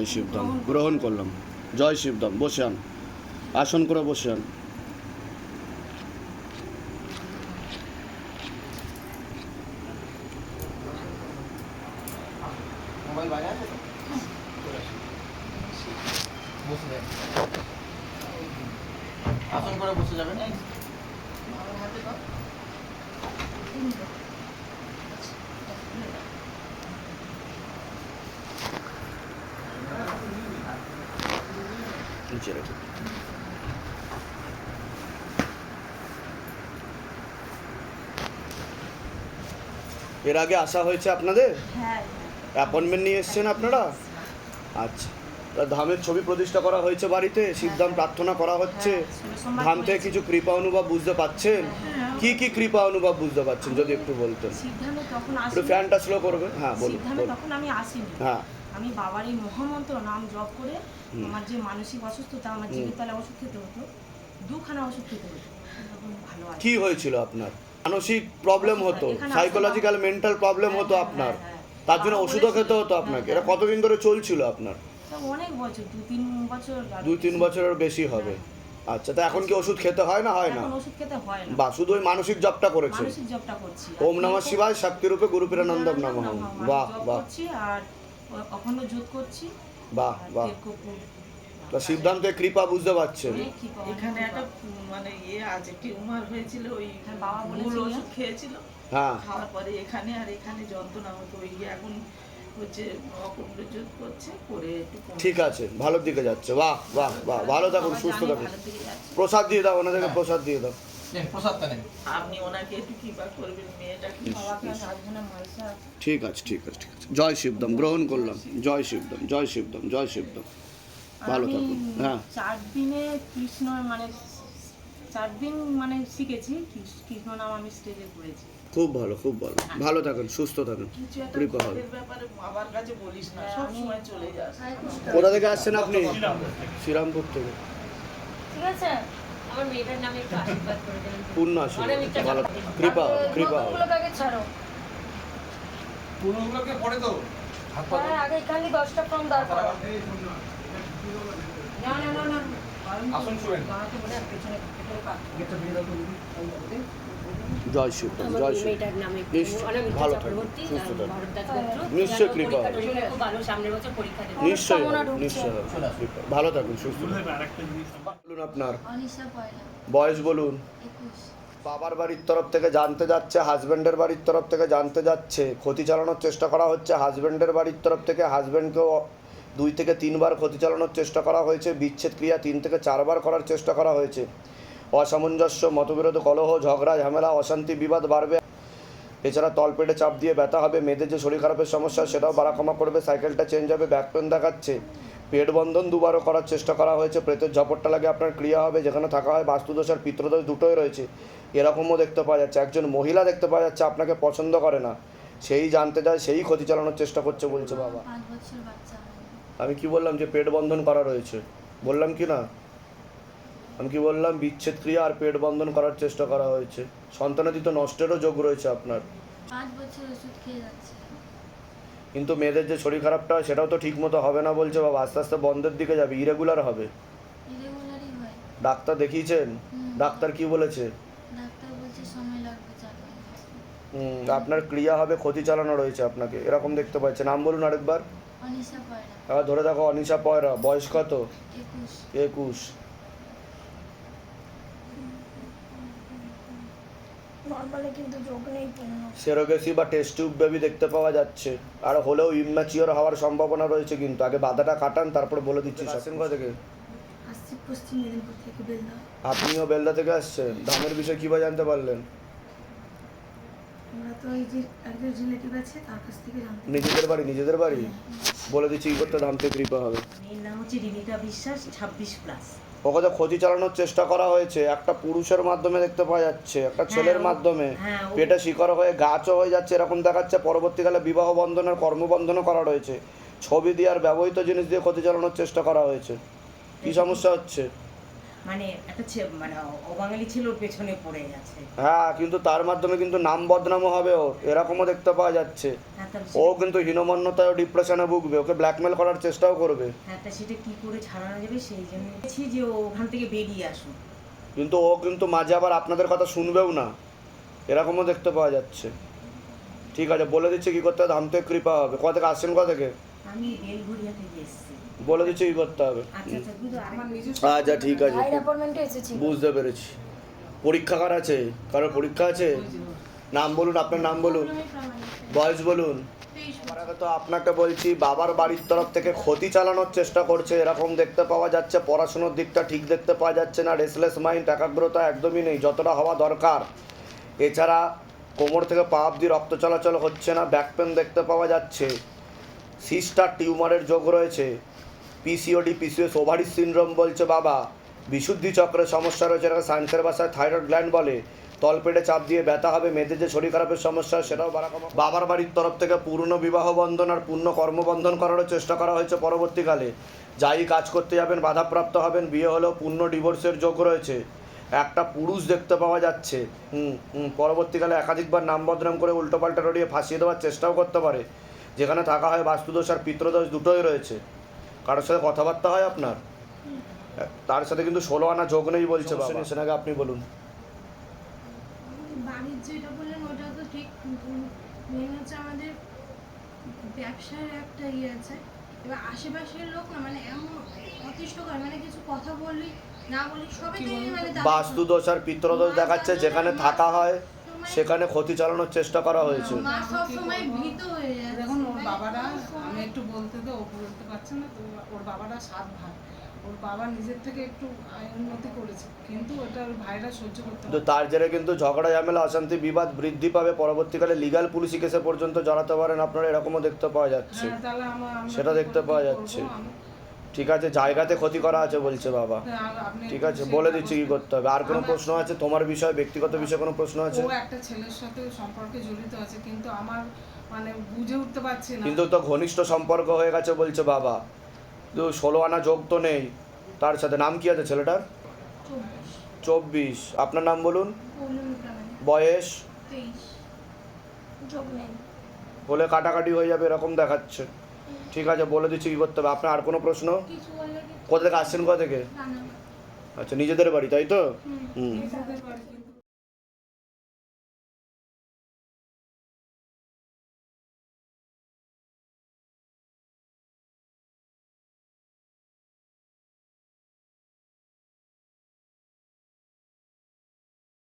জয় শিবধাম গ্রহণ করলাম। জয় শিবধাম বসে আন আসন করে বসে আন আসন করে বসে যাবেন। আমার হাতে নিচে রেখে। এর আগে আসা হয়েছে আপনাদের? হ্যাঁ। অ্যাপয়েন্টমেন্ট নিয়ে এসছেন আপনারা? আচ্ছা। ধামের ছবি প্রতিষ্ঠা করা হয়েছে বাড়িতে? সিদ্ধাম প্রার্থনা করা হচ্ছে? হ্যাঁ, সোমবার ধাম থেকে কিছু কৃপা অনুভব বুঝতে পাচ্ছেন? হ্যাঁ। কি কি কৃপা অনুভব বুঝতে পাচ্ছেন? যদি একটু বলতেন। একটু ফ্যানটা স্লো করবেন হ্যাঁ বলুন হ্যাঁ। আমি বাবার এই মহামন্ত্র নাম জপ করে আমার যে মানসিক অসুস্থতা আমার তলায় ওষুধ খেতে হতো দুখানা ওষুধ খেতে হতো। ভালো কি হয়েছিল আপনার? মানসিক প্রবলেম হতো সাইকোলজিক্যাল মেন্টাল প্রবলেম হতো হ্যাঁ, আপনার। হ্যাঁ, হ্যাঁ। তার জন্য ওষুধও খেতে হতো আপনাকে। এটা কতদিন ধরে চলছিল আপনার? অনেক বছর দু তিন বছর দুই তিন বছরের বেশি হবে। আচ্ছা তা এখন কি ওষুধ খেতে হয় না হয় না? ওষুধ খেতে হয় না। বা শুধু ওই মানসিক জপটা করেছে মানসিক জপটা করছি। ওম নমঃ শিবায় শক্তিরূপে গুরু পীরানন্দম নমঃ। বাহ বাহ। আর অখণ্ড জোত করছি। বাহ বাহ। তা সিদ্ধান্তে কৃপা বুঝতে পারছেন। পাওয়া এখানে একটা মানে ইয়ে আছে টিউমার হয়েছিল ওই হ্যাঁ, বাবা মূল ওষুধ খেয়েছিল। হ্যাঁ। খাওয়ার পরে এখানে আর এখানে যন্ত্রণা হতো ওই এখন হচ্ছে অকুণ্ড যুদ্ধ করছে করে একটু ঠিক আছে ভালোর দিকে যাচ্ছে। বাহ বাহ বাহ। ভালো থাকুন সুস্থ থাকুন। প্রসাদ দিয়ে দাও ওনাদেরকে প্রসাদ দিয়ে দাও। নেন, প্রসাদটা নেন। আপনি ওনাকে একটু কৃপা করবেন মেয়েটাকে বাবাকে আর রাজধানী মালসা? ঠিক আছে ঠিক আছে ঠিক আছে। জয় শিবদম গ্রহণ করলাম। জয় শিবদম জয় শিবদম জয় শিবদম। ভালো থাকুন হ্যাঁ। চার দিনে কৃষ্ণ মানে চার দিন মানে শিখেছি কৃষ্ণ নাম আমি স্টেজে করেছি। খুব ভালো খুব ভালো। ভালো থাকুন সুস্থ থাকুন কৃপা হবে ভোগের ব্যাপারে বাবার কাছে বলিস না হ্যাঁ, সব আমি- সময় চলে যাস। কোথা থেকে আসছেন আপনি? শ্রীরামপুর থেকে। ঠিক আছে। আমার মেয়েটার নামে একটু আশীর্বাদ করে দেবেন পূর্ণ আসুন ভালো। কৃপা কৃপা। নতুনগুলোকে ছাড়ো। পুরোগুলোকে পড়ে তো। হ্যাঁ আগে খালি দশটা ফর্ম দাঁড় করো না না না না। আসুন কাজ জয় আমার জয় শিব ভালো থাকবেন, সুস্থ। নিশ্চয়ই যেন কৃপা হবে। হবে। কৃপা। ভালো থাকুন সুস্থ বলুন আপনার। বয়স বলুন। বাবার বাড়ির তরফ থেকে জানতে যাচ্ছে হাজব্যান্ডের বাড়ির তরফ থেকে জানতে যাচ্ছে ক্ষতি চালানোর চেষ্টা করা হচ্ছে হাজব্যান্ডের বাড়ির তরফ থেকে হাজব্যান্ডকেও দুই থেকে তিনবার ক্ষতি চালানোর চেষ্টা করা হয়েছে, বিচ্ছেদ ক্রিয়া তিন থেকে চারবার করার চেষ্টা করা হয়েছে। অসামঞ্জস্য, মতবিরোধ, কলহ, ঝগড়া, ঝামেলা, অশান্তি, বিবাদ বাড়বে। এছাড়া তলপেটে চাপ দিয়ে ব্যথা হবে, মেয়েদের যে শরীর খারাপের সমস্যা, সেটাও বাড়াকমা করবে, সাইকেলটা চেঞ্জ হবে ব্যাক পেন দেখাচ্ছে। পেট বন্ধন দুবারও করার চেষ্টা করা হয়েছে, প্রেতের ঝপটটা লাগে আপনার, ক্রিয়া হবে, যেখানে থাকা হয় বাস্তুদোষ আর পিত্রদোষ দুটোই রয়েছে। এরকমও দেখতে পাওয়া যাচ্ছে, একজন মহিলা দেখতে পাওয়া যাচ্ছে, আপনাকে পছন্দ করে না। সেই জানতে যায় সেই ক্ষতি চালানোর চেষ্টা করছে বলছে বাবা। আমি কি বললাম যে পেট বন্ধন করা রয়েছে? বললাম কি না? আমি কি বললাম বিচ্ছেদ ক্রিয়া আর পেট বন্ধন করার চেষ্টা করা হয়েছে? সন্তানাদিত নষ্টেরও যোগ রয়েছে আপনার। কিন্তু মেয়েদের যে শরীর খারাপটা হয় সেটাও তো ঠিক মতো হবে না বলছে বাবা। আস্তে আস্তে বন্ধের দিকে যাবে ইরেগুলার হবে। ডাক্তার দেখিয়েছেন? ডাক্তার কি বলেছে? আপনার ক্রিয়া হবে ক্ষতি চালানো রয়েছে আপনাকে। এরকম দেখতে পাচ্ছেন। নাম বলুন আরেকবার। এবার ধরে দেখো অনিশা পয়রা বয়স কত? একুশ। সেরোগেসি বা টেস্ট টিউব বেবি দেখতে পাওয়া যাচ্ছে। আর হলেও ইম্যাচিওর হওয়ার সম্ভাবনা রয়েছে কিন্তু। আগে বাধাটা কাটান তারপরে বলে দিচ্ছি আসছেন কোথা থেকে? থেকে আপনিও বেলদা থেকে আসছেন? দামের বিষয়ে কীভাবে জানতে পারলেন? আমরা তো এই যে একজন রিলেটিভ আছে তার কাছ থেকে জানতে নিজেদের বাড়ি নিজেদের বাড়ি? বলে দিচ্ছি কি করতে থেকে কৃপা হবে। মেয়ের নাম হচ্ছে রিনিকা বিশ্বাস ছাব্বিশ প্লাস ওকে তো ক্ষতি চালানোর চেষ্টা করা হয়েছে। একটা পুরুষের মাধ্যমে দেখতে পাওয়া যাচ্ছে একটা ছেলের মাধ্যমে। হ্যাঁ, পেটে শিকড় হয়ে গাছও হয়ে যাচ্ছে এরকম দেখাচ্ছে। পরবর্তীকালে বিবাহ বন্ধনের কর্মবন্ধনও করা রয়েছে। ছবি দিয়ে আর ব্যবহৃত জিনিস দিয়ে ক্ষতি চালানোর চেষ্টা করা হয়েছে। কি সমস্যা হচ্ছে? মানে একটা মানে অবাঙালি ছেলের পেছনে পড়ে গেছে। হ্যাঁ কিন্তু তার মাধ্যমে কিন্তু নাম বদনামও হবে ওর। এরকমও দেখতে পাওয়া যাচ্ছে। হ্যাঁ ও কিন্তু হীনমন্যতায় ডিপ্রেশনে ভুগবে। ওকে ব্ল্যাকমেল করার চেষ্টাও করবে। হ্যাঁ তা সেটা কি করে ছাড়ানো যাবে সেই জন্য বলছি যে ও ওখান থেকে বেরিয়ে আসুন কিন্তু ও কিন্তু মাঝে আবার আপনাদের কথা শুনবেও না। এরকমও দেখতে পাওয়া যাচ্ছে। ঠিক আছে বলে দিচ্ছে কী করতে হবে? ধাম থেকে কৃপা হবে। কোথা থেকে আসছেন কোথা থেকে? আমি বেলঘরিয়া থেকে এসেছি। বলে দিচ্ছি কী করতে হবে। আচ্ছা আচ্ছা আচ্ছা ঠিক আছে। বুঝতে পেরেছি। পরীক্ষা কার আছে? কারোর পরীক্ষা আছে? নাম বলুন আপনার নাম বলুন। বয়স বলুন। তো আপনাকে বলছি বাবার বাড়ির তরফ থেকে ক্ষতি চালানোর চেষ্টা করছে। এরকম দেখতে পাওয়া যাচ্ছে পড়াশুনোর দিকটা ঠিক দেখতে পাওয়া যাচ্ছে না। রেসলেস মাইন্ড একাগ্রতা একদমই নেই যতটা হওয়া দরকার। এছাড়া কোমর থেকে পা অব্দি রক্ত চলাচল হচ্ছে না ব্যাক পেন দেখতে পাওয়া যাচ্ছে। সিস্টার টিউমারের যোগ রয়েছে। পিসিওডি পিসিএস ওভারি সিনড্রোম বলছে বাবা। বিশুদ্ধি চক্রের সমস্যা রয়েছে, এটাকে সায়েন্সের ভাষায় থাইরয়েড গ্ল্যান্ড বলে। তলপেটে চাপ দিয়ে ব্যথা হবে, মেয়েদের যে শরীর খারাপের সমস্যা সেটাও বাড়া বাবার বাড়ির তরফ থেকে পূর্ণ বিবাহ বন্ধন আর পূর্ণ কর্মবন্ধন করারও চেষ্টা করা হয়েছে পরবর্তীকালে। যাই কাজ করতে যাবেন, বাধাপ্রাপ্ত হবেন, বিয়ে হলেও পূর্ণ ডিভোর্সের যোগ রয়েছে। একটা পুরুষ দেখতে পাওয়া যাচ্ছে। হুম পরবর্তীকালে একাধিকবার নাম বদনাম করে উল্টোপাল্টা রড়িয়ে ফাঁসিয়ে দেওয়ার চেষ্টাও করতে পারে। যেখানে থাকা হয় বাস্তুদোষ আর পিতৃদোষ দুটোই রয়েছে। কারোর সাথে কথাবার্তা হয় আপনার? তার সাথে কিন্তু ষোলো আনা যোগ নেই বলছে বাবা। সেনাকে আপনি বলুন। বাড়ির যেটা বললেন ওটা তো ঠিক মেন হচ্ছে আমাদের ব্যবসার একটা ইয়ে আছে। এবার আশেপাশের লোক না মানে এমন অতিষ্ঠ করে মানে কিছু কথা বললি না বলি সবাই মানে দাবি বাস্তুদোষ আর পিতৃদোষ দেখাচ্ছে যেখানে থাকা হয় সেখানে ক্ষতি চালানোর চেষ্টা করা হয়েছে। মা ভীত হয়ে যায় বাবারা আমি একটু বলতে তো ও বলতে পারছে না তো ওর বাবারা সাত ভাই ওর বাবা নিজের থেকে একটু উন্নতি করেছে কিন্তু ওটা ভাইরা সহ্য করতে তার জেরে কিন্তু ঝগড়া ঝামেলা অশান্তি বিবাদ বৃদ্ধি পাবে। পরবর্তীকালে লিগাল পুলিশি কেসে পর্যন্ত জড়াতে পারেন আপনারা এরকমও দেখতে পাওয়া যাচ্ছে। হ্যাঁ সেটা দেখতে পাওয়া যাচ্ছে। ঠিক আছে জায়গাতে ক্ষতি করা আছে বলছে বাবা। ঠিক আছে বলে দিচ্ছি কি করতে হবে? আর কোনো প্রশ্ন আছে? তোমার বিষয় ব্যক্তিগত বিষয়ে কোনো প্রশ্ন আছে? ও একটা ছেলের সাথে সম্পর্কে জড়িত আছে কিন্তু আমার মানে বুঝে উঠতে পারছি না। কিন্তু তো ঘনিষ্ঠ সম্পর্ক হয়ে গেছে বলছে বাবা। কিন্তু ষোলো আনা যোগ তো নেই। তার সাথে নাম কি আছে ছেলেটার? চব্বিশ। আপনার নাম বলুন? বয়স? হলে কাটাকাটি হয়ে যাবে এরকম দেখাচ্ছে। ঠিক আছে বলে দিচ্ছি কী করতে হবে আপনার আর কোনো প্রশ্ন? কোথা থেকে আসছেন কোথা থেকে? আচ্ছা নিজেদের বাড়ি তাই তো? হুম।